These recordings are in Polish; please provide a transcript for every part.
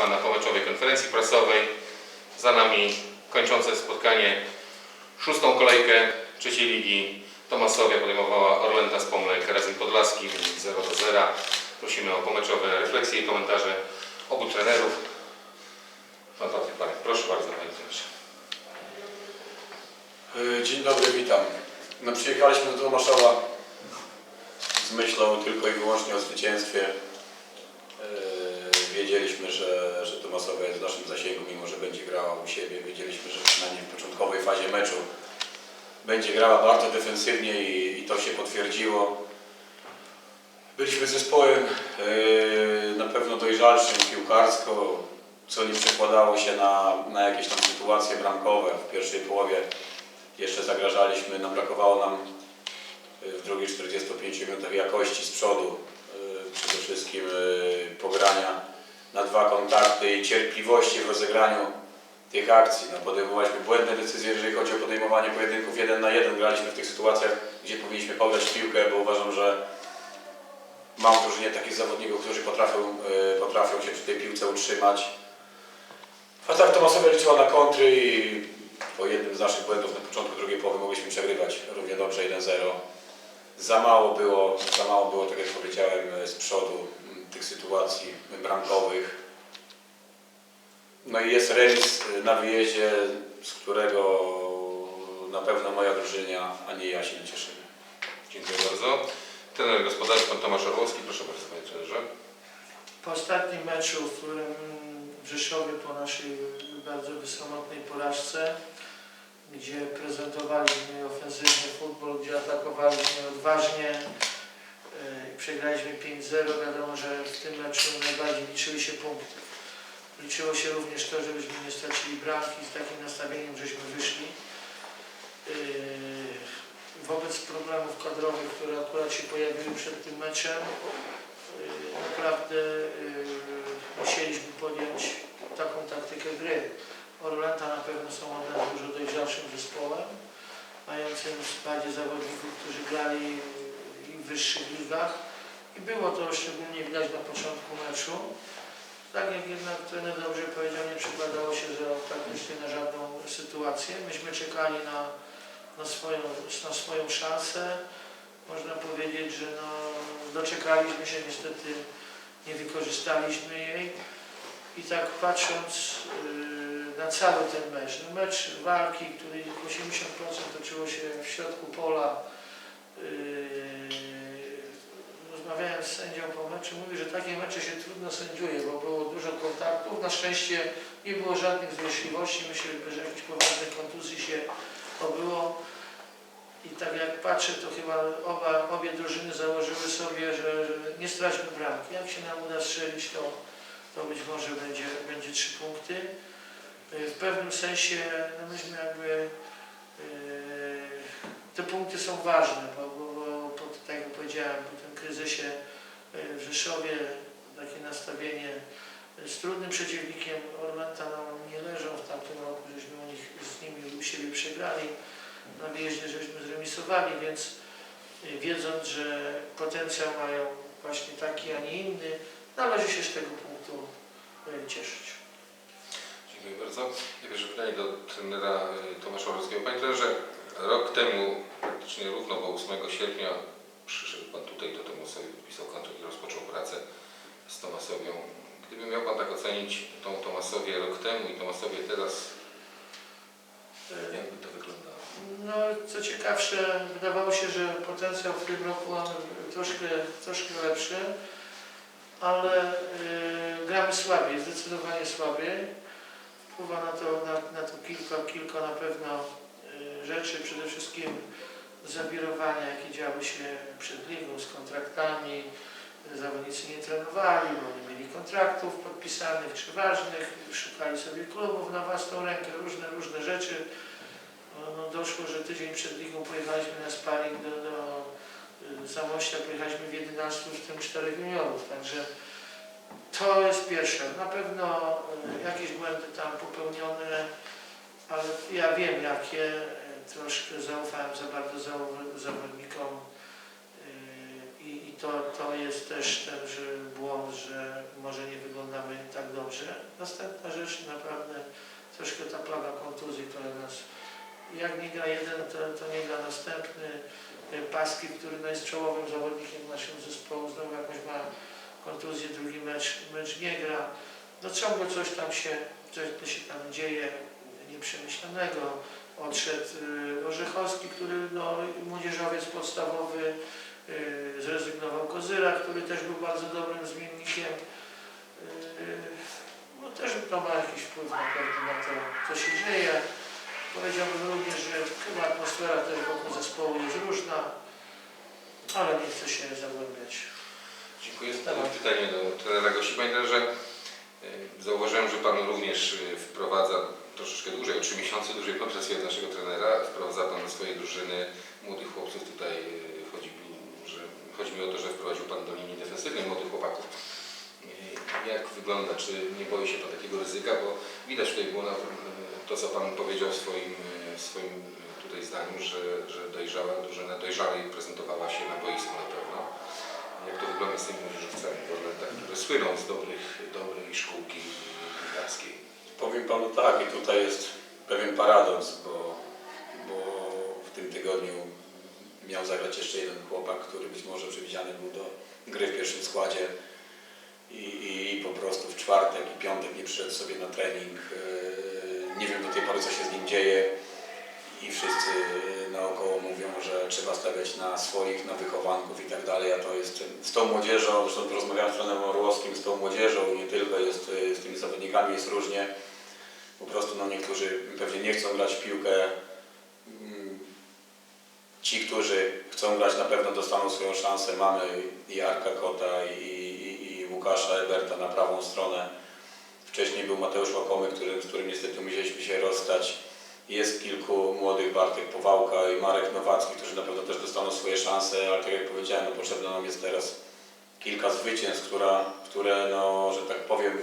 Państwa na pomeczowej konferencji prasowej. Za nami kończące spotkanie szóstą kolejkę trzeciej ligi. Tomasowia podejmowała Orlęta z Pomlek, Razem Podlaski, wynik 0 do 0. Prosimy o pomeczowe refleksje i komentarze obu trenerów. Pan Patryk Parek, proszę bardzo Panie trenerze. E, Dzień dobry, witam. No, przyjechaliśmy do Tomaszowa z myślą tylko i wyłącznie o zwycięstwie. Wiedzieliśmy, że, że Tomaszowa jest w naszym zasięgu, mimo że będzie grała u siebie. Wiedzieliśmy, że przynajmniej w początkowej fazie meczu będzie grała bardzo defensywnie i, i to się potwierdziło. Byliśmy zespołem e, na pewno dojrzalszym piłkarsko, co nie przekładało się na, na jakieś tam sytuacje bramkowe w pierwszej połowie jeszcze zagrażaliśmy, nam brakowało nam y, w drugiej 45 minutach jakości z przodu, y, przede wszystkim y, pogrania na dwa kontakty i cierpliwości w rozegraniu tych akcji. No, podejmowaliśmy błędne decyzje, jeżeli chodzi o podejmowanie pojedynków jeden na jeden. Graliśmy w tych sytuacjach, gdzie powinniśmy pograć w piłkę, bo uważam, że mam w drużynie takich zawodników, którzy potrafią, y, potrafią się przy tej piłce utrzymać. A tak Tomasowa liczyła na kontry i po jednym z naszych błędów na początku drugiej połowy mogliśmy przegrywać równie dobrze 1-0. Za mało było, za mało było, tak jak powiedziałem, z przodu tych sytuacji bramkowych. No i jest remis na wyjeździe, z którego na pewno moja drużyna, a nie ja się nie cieszymy. Dziękuję bardzo. Trener gospodarczy Pan Tomasz Orłowski, proszę bardzo Panie trenerze. Po ostatnim meczu, w w Rzeszowie po naszej bardzo wysomotnej porażce, gdzie prezentowaliśmy ofensywny futbol, gdzie atakowaliśmy odważnie, przegraliśmy 5-0. Wiadomo, że w tym meczu najbardziej liczyły się punkty. Liczyło się również to, żebyśmy nie stracili bramki. Z takim nastawieniem żeśmy wyszli. Yy, Wobec problemów kadrowych, które akurat się pojawiły przed tym meczem, Yy, naprawdę yy, musieliśmy podjąć taką taktykę gry. Orlęta na pewno są od nas dużo dojrzalszym zespołem, mającym bardziej zawodników, którzy grali w wyższych ligach było to szczególnie widać na początku meczu. Tak jak jednak trener dobrze powiedział, nie przekładało się za praktycznie na żadną sytuację. Myśmy czekali na, na, swoją, na swoją szansę można powiedzieć, że no, doczekaliśmy się, niestety nie wykorzystaliśmy jej. I tak patrząc yy, na cały ten mecz, no mecz walki, który 80% toczyło się w środku pola, yy, rozmawiałem z sędzią po meczu, mówi, że takie mecze się trudno sędziuje, bo było dużo kontaktów. Na szczęście nie było żadnych złośliwości, myślę, że jakichś poważnych kontuzji się obyło. I tak jak patrzę, to chyba oba, obie drużyny założyły sobie, że, że nie straćmy bramki. Jak się nam uda strzelić, to, to być może będzie, będzie trzy punkty. Y, W pewnym sensie no myśmy jakby yy, te punkty są ważne, bo po, tak jak powiedziałem, po tym kryzysie yy, w Rzeszowie takie nastawienie y, z trudnym przeciwnikiem Orlęta nam nie leżą w tamtym roku, żeśmy u nich z nimi u siebie przegrali na wyjeździe żeśmy zremisowali, więc y, wiedząc, że potencjał mają właśnie taki, a nie inny, należy się z tego punktu y, cieszyć. Dziękuję bardzo. Ja pierwsze pytanie do trenera y, Tomasza Orłowskiego. Panie trenerze, rok temu, praktycznie równo, bo 8 sierpnia przyszedł Pan tutaj do Tomasowi, podpisał kontrakt i rozpoczął pracę z Tomasowią. Gdyby miał Pan tak ocenić tą Tomasowię rok temu i Tomasowię teraz, Y, jak by to wyglądało? No, co ciekawsze, wydawało się, że potencjał w tym roku mamy troszkę, troszkę lepszy, ale y, gramy słabiej, zdecydowanie słabiej. Wpływa na to, na, na to kilka, kilka na pewno y, rzeczy, przede wszystkim zawirowania, jakie działy się przed ligą z kontraktami. Zawodnicy nie trenowali, bo nie mieli kontraktów podpisanych czy ważnych, szukali sobie klubów na własną rękę, różne, różne rzeczy. No, doszło, że tydzień przed ligą pojechaliśmy na sparring do, do y, Zamościa, pojechaliśmy w 11, w tym 4 juniorów, także to jest pierwsze. Na pewno y, jakieś błędy tam popełnione, ale ja wiem jakie. Troszkę zaufałem za bardzo zaw- zawodnikom. Y, i, i to, to jest też ten że błąd, że może nie wyglądamy tak dobrze. Następna rzecz, naprawdę troszkę ta plaga kontuzji, która nas, jak nie gra jeden, to, to nie gra następny. Y, Paski, który no jest czołowym zawodnikiem naszego zespołu, znowu jakąś ma kontuzję, drugi mecz, mecz nie gra. No ciągle coś tam się, coś się tam dzieje nieprzemyślanego. Odszedł y, Orzechowski, który no, młodzieżowiec podstawowy, y, zrezygnował Kozyra, który też był bardzo dobrym zmiennikiem. Y, No też to ma jakiś wpływ na pewno na to, co się dzieje. Powiedziałbym również, że chyba atmosfera też wokół zespołu jest różna, ale nie chcę się zagłębiać. Dziękuję. Mam pytanie do trenera Gosi. Panie trenerze, zauważyłem, że Pan również wprowadza troszeczkę dłużej, o 3 miesiące dłużej po presję od naszego trenera. Wprowadza Pan do swojej drużyny młodych chłopców. Tutaj y, chodzi mi, że, chodzi mi o to, że wprowadził Pan do linii defensywnej młodych chłopaków. Y, Jak wygląda? Czy nie boi się Pan takiego ryzyka? Bo widać tutaj było na to, co Pan powiedział w swoim, w swoim tutaj zdaniu, że, że dojrzała drużyna dojrzalej prezentowała się na boisku na pewno. Jak to wygląda z tymi w Orlętach, które słyną z dobrych, dobrej szkółki piłkarskiej? Powiem Panu tak, i tutaj jest pewien paradoks, bo, bo w tym tygodniu miał zagrać jeszcze jeden chłopak, który być może przewidziany był do gry w pierwszym składzie i, i po prostu w czwartek i piątek nie przyszedł sobie na trening. Yy, Nie wiem do tej pory, co się z nim dzieje i wszyscy naokoło mówią, że trzeba stawiać na swoich, na wychowanków i tak dalej, a to jest z tą młodzieżą, zresztą rozmawiałem z trenerem Orłowskim, z tą młodzieżą, nie tylko jest y, z tymi zawodnikami jest różnie. Po prostu no, niektórzy pewnie nie chcą grać w piłkę. Mm, Ci, którzy chcą grać na pewno dostaną swoją szansę. Mamy i Arka Kota i, i, i Łukasza Eberta na prawą stronę. Wcześniej był Mateusz Łakomy, który, z którym niestety musieliśmy się rozstać. Jest kilku młodych, Bartek Powałka i Marek Nowacki, którzy na pewno też dostaną swoje szanse, ale tak jak powiedziałem, no, potrzebne nam jest teraz kilka zwycięstw, która, które, no, że tak powiem,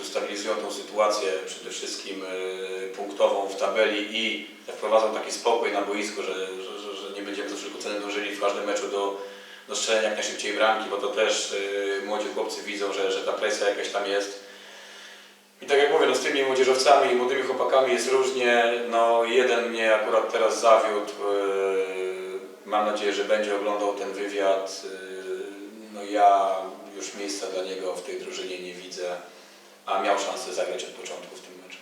ustabilizują tą sytuację przede wszystkim y, punktową w tabeli i wprowadzą taki spokój na boisku, że, że, że, nie będziemy za wszelką cenę dążyli w każdym meczu do, do strzelenia jak najszybciej bramki, bo to też y, młodzi chłopcy widzą, że, że ta presja jakaś tam jest. I tak jak mówię, no z tymi młodzieżowcami i młodymi chłopakami jest różnie. No jeden mnie akurat teraz zawiódł. Yy, Mam nadzieję, że będzie oglądał ten wywiad. No ja już miejsca dla niego w tej drużynie nie widzę, a miał szansę zagrać od początku w tym meczu.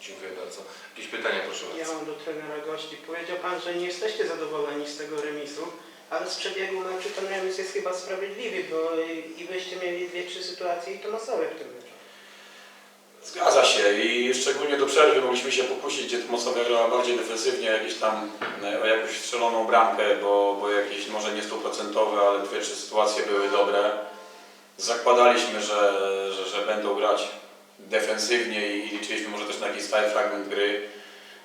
Dziękuję bardzo. Jakieś pytania proszę Ja bardzo. mam do trenera gości. Powiedział Pan, że nie jesteście zadowoleni z tego remisu, ale z przebiegu meczu ten remis jest chyba sprawiedliwy, bo i wyście mieli dwie, trzy sytuacje i to masowe w tym meczu. Zgadza się i szczególnie do przerwy mogliśmy się pokusić, gdzie Mosowa grała bardziej defensywnie, jakieś tam e, o jakąś strzeloną bramkę, bo, bo jakieś może nie stuprocentowe, ale dwie, trzy sytuacje były dobre. Zakładaliśmy, że, że, że będą grać defensywnie i liczyliśmy może też na jakiś stały fragment gry.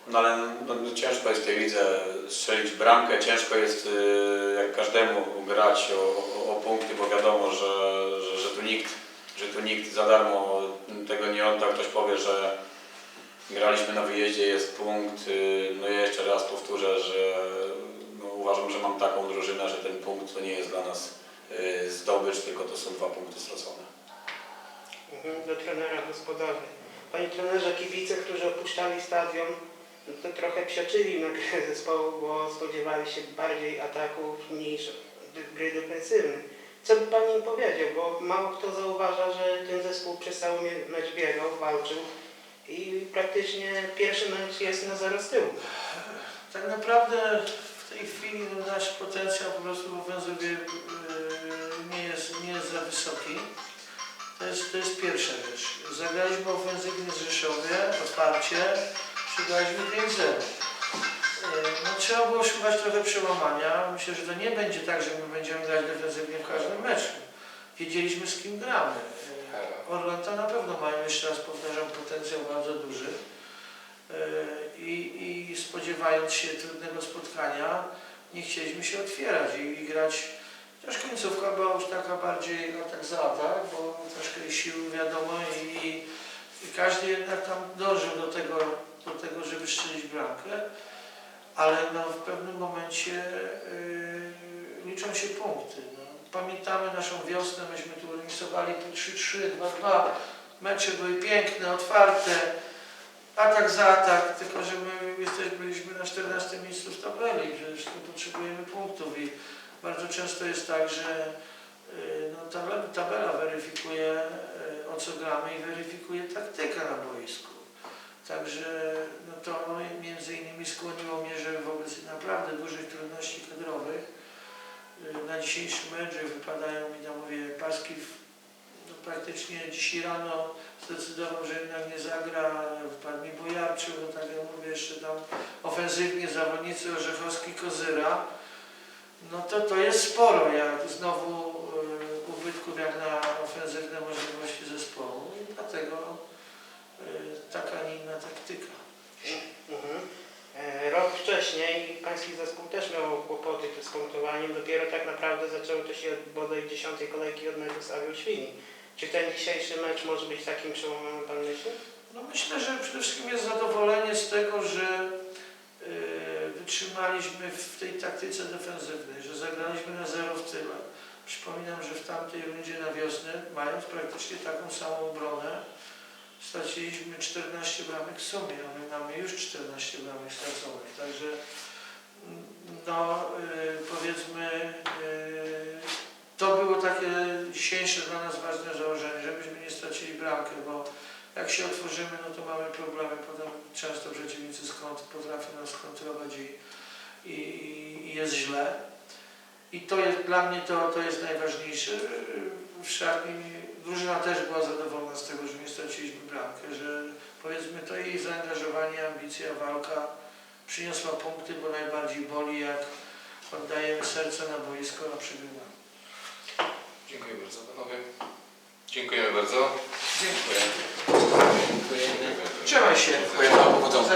No ale no, no, ciężko jest w tej lidze strzelić bramkę, ciężko jest y, jak każdemu grać o, o, o punkty, bo wiadomo, że, że, że tu nikt że tu nikt za darmo tego nie oddał. Ktoś powie, że graliśmy na wyjeździe, jest punkt. Y, No ja jeszcze raz powtórzę, że no uważam, że mam taką drużynę, że ten punkt to nie jest dla nas zdobycz, tylko to są dwa punkty stracone. Do trenera gospodarzy. Panie trenerze, kibice, którzy opuszczali stadion, no to trochę psioczyli na grę zespołu, bo spodziewali się bardziej ataków niż gry defensywnej. Co by Pan im powiedział? Bo mało kto zauważa, że ten zespół przez cały mecz biegał, walczył i praktycznie pierwszy mecz jest na zero z tyłu. Tak naprawdę w tej chwili nasz potencjał po prostu w wysoki. To jest, to jest pierwsza rzecz. Zagraliśmy ofensywnie z Rzeszowie, otwarcie, przegraliśmy 5-0. Yy, No, trzeba było szukać trochę przełamania. Myślę, że to nie będzie tak, że my będziemy grać defensywnie w każdym meczu. Wiedzieliśmy z kim gramy. Yy, Orlęta na pewno mają, jeszcze raz powtarzam, potencjał bardzo duży. Yy, I, I spodziewając się trudnego spotkania, nie chcieliśmy się otwierać i, i grać. Też końcówka była już taka bardziej atak za atak, bo troszkę sił wiadomo i, i każdy jednak tam dążył do tego, do tego żeby strzelić bramkę, ale no, w pewnym momencie yy, liczą się punkty. No. pamiętamy naszą wiosnę, myśmy tu remisowali po 3-3, 2-2. Mecze były piękne, otwarte, atak za atak, tylko że my jesteś, byliśmy na 14 miejscu w tabeli, przecież my potrzebujemy punktów i bardzo często jest tak, że y, no, tabela, tabela weryfikuje y, o co gramy i weryfikuje taktykę na boisku. Także no to między innymi skłoniło mnie, że wobec naprawdę dużych trudności kadrowych y, na dzisiejszy mecz wypadają mi tam mówię paski w, no, praktycznie dzisiaj rano zdecydował, że jednak nie zagra, wpadł mi Bojarczyk, bo tak jak mówię jeszcze tam ofensywnie zawodnicy Orzechowski Kozyra no to to jest sporo jak znowu y, ubytków jak na ofensywne możliwości zespołu i dlatego y, taka, nie inna taktyka. Mhm. E, Rok wcześniej pański zespół też miał kłopoty z punktowaniem. Dopiero tak naprawdę zaczęło to się od bodaj dziesiątej kolejki od meczu z Awią Świni. Czy ten dzisiejszy mecz może być takim przełomem, pan myśli? No myślę, że przede wszystkim jest zadowolenie z tego, że y, wytrzymaliśmy w tej taktyce defensywnej, że zagraliśmy na zero w tyle. Przypominam, że w tamtej rundzie na wiosnę, mając praktycznie taką samą obronę, straciliśmy 14 bramek w sumie, a my mamy już 14 bramek straconych. Także no y, powiedzmy y, to było takie dzisiejsze dla nas ważne założenie, żebyśmy nie stracili bramkę, bo jak się otworzymy, no to mamy problemy, potem często przeciwnicy skąd potrafią nas kontrolować i, i, i jest źle. I to jest dla mnie to, to jest najważniejsze. W szatni drużyna też była zadowolona z tego, że nie straciliśmy bramkę, że powiedzmy to jej zaangażowanie, ambicja, walka przyniosła punkty, bo najbardziej boli jak oddajemy serce na boisko, a przegrywamy. Dziękuję bardzo panowie. Dziękujemy bardzo. Dziękuję. Trzymaj się. Dziękuję, powodzenia.